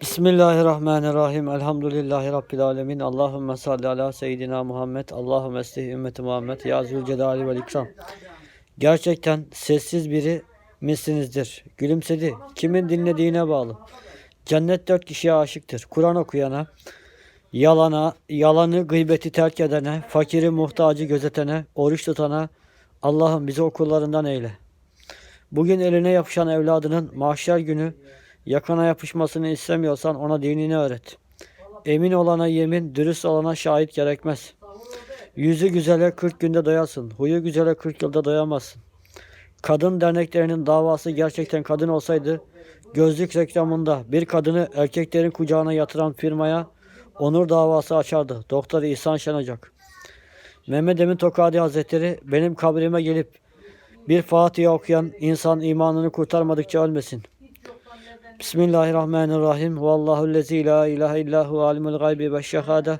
Bismillahirrahmanirrahim. Elhamdülillahi Rabbil alemin. Allahümme salli ala seyyidina Muhammed. Allahümme eslih ümmeti Muhammed. Ya Zülcelali vel ikram. Gerçekten sessiz biri misinizdir. Gülümsedi. Kimin dinlediğine bağlı. Cennet dört kişiye aşıktır. Kur'an okuyana, yalana, yalanı, gıybeti terk edene, fakiri, muhtacı gözetene, oruç tutana, Allah'ım bizi okullarından eyle. Bugün eline yapışan evladının mahşer günü yakana yapışmasını istemiyorsan ona dinini öğret. Emin olana yemin, dürüst olana şahit gerekmez. Yüzü güzele 40 günde doyasın. Huyu güzele 40 yılda doyamazsın. Kadın derneklerinin davası gerçekten kadın olsaydı gözlük reklamında bir kadını erkeklerin kucağına yatıran firmaya onur davası açardı. Doktor İhsan Şenocak. Mehmet Emin Tokadi Hazretleri benim kabrime gelip bir Fatiha okuyan insan imanını kurtarmadıkça ölmesin. Bismillahirrahmanirrahim. Vallahu lezi la ilahe illahu alimul gaybi ve şehade.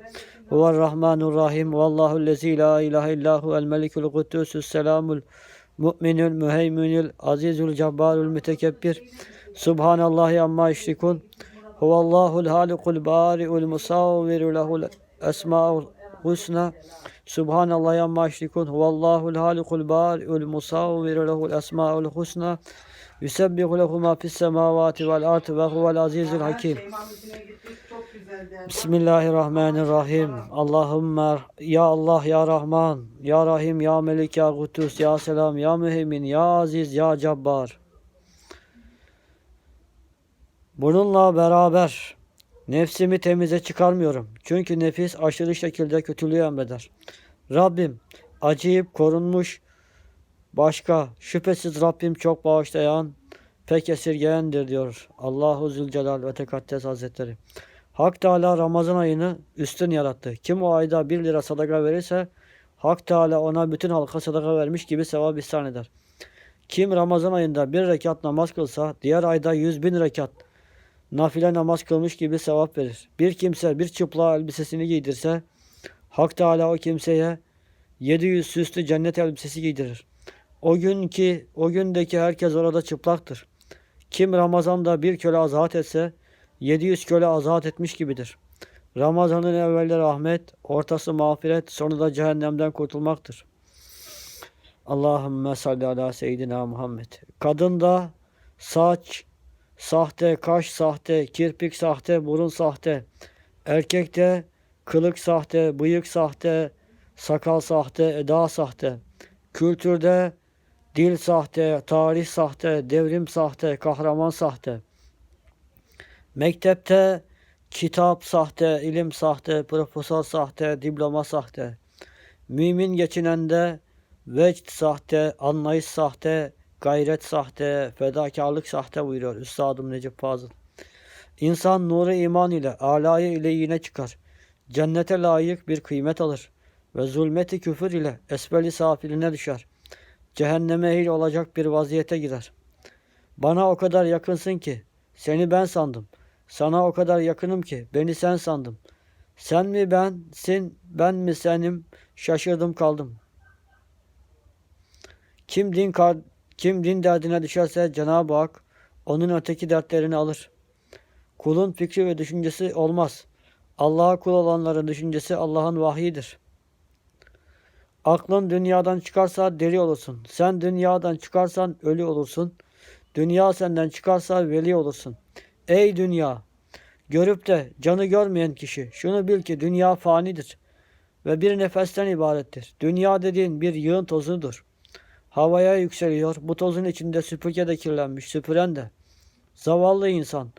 Huvel rahmanurrahim. Vallahu lezi la ilahe illahu el melikul kuddüsüs selamul mu'minül müheyminül azizül cebbarül mütekebbir. Subhanallahi amma işrikun. Huvallahul halikul bari'ul musavviru lehul esmaul husna. Subhanallahi amma işrikun. Huvallahul halikul bari'ul musavviru lehul esmaul husna. Yusebbihu lehu ma fis semavati vel ardı ve huvel azizül hakim. Bismillahirrahmanirrahim. Allahümme ya Allah ya Rahman ya Rahim ya Melik ya Kudüs ya Selam ya Müheymin ya Aziz ya Cabbar. Bununla beraber nefsimi temize çıkarmıyorum. Çünkü nefis aşırı şekilde kötülüğü emreder. Rabbim acıyıp korunmuş başka şüphesiz Rabbim çok bağışlayan pek esirgeyendir diyor Allahu Zülcelal ve Tekaddes Hazretleri. Hak Teala Ramazan ayını üstün yarattı. Kim o ayda bir lira sadaka verirse Hak Teala ona bütün halka sadaka vermiş gibi sevap ihsan eder. Kim Ramazan ayında bir rekat namaz kılsa diğer ayda yüz bin rekat nafile namaz kılmış gibi sevap verir. Bir kimse bir çıplığa elbisesini giydirse Hak Teala o kimseye 700 süslü cennet elbisesi giydirir. O gün ki o gündeki herkes orada çıplaktır. Kim Ramazan'da bir köle azat etse 700 köle azat etmiş gibidir. Ramazan'ın evveli rahmet, ortası mağfiret, sonu da cehennemden kurtulmaktır. Allahümme salli ala seyyidina Muhammed. Kadında saç sahte, kaş sahte, kirpik sahte, burun sahte. Erkekte kılık sahte, bıyık sahte, sakal sahte, eda sahte. Kültürde dil sahte, tarih sahte, devrim sahte, kahraman sahte. Mektepte kitap sahte, ilim sahte, profesör sahte, diploma sahte. Mümin geçinende vecd sahte, anlayış sahte, gayret sahte, fedakarlık sahte buyuruyor Üstadım Necip Fazıl. İnsan nuru iman ile, alayı ile yine çıkar. Cennete layık bir kıymet alır. Ve zulmeti küfür ile esbeli safiline düşer. Cehenneme ehil olacak bir vaziyete girer. Bana o kadar yakınsın ki, seni ben sandım. Sana o kadar yakınım ki, beni sen sandım. Sen mi bensin, ben mi senim, şaşırdım kaldım. Kim din, kar- kim din derdine düşerse Cenab-ı Hak onun öteki dertlerini alır. Kulun fikri ve düşüncesi olmaz. Allah'a kul olanların düşüncesi Allah'ın vahyidir. Aklın dünyadan çıkarsa deli olursun. Sen dünyadan çıkarsan ölü olursun. Dünya senden çıkarsa veli olursun. Ey dünya! Görüp de canı görmeyen kişi şunu bil ki dünya fanidir ve bir nefesten ibarettir. Dünya dediğin bir yığın tozudur. Havaya yükseliyor. Bu tozun içinde süpürge de kirlenmiş. Süpüren de. Zavallı insan.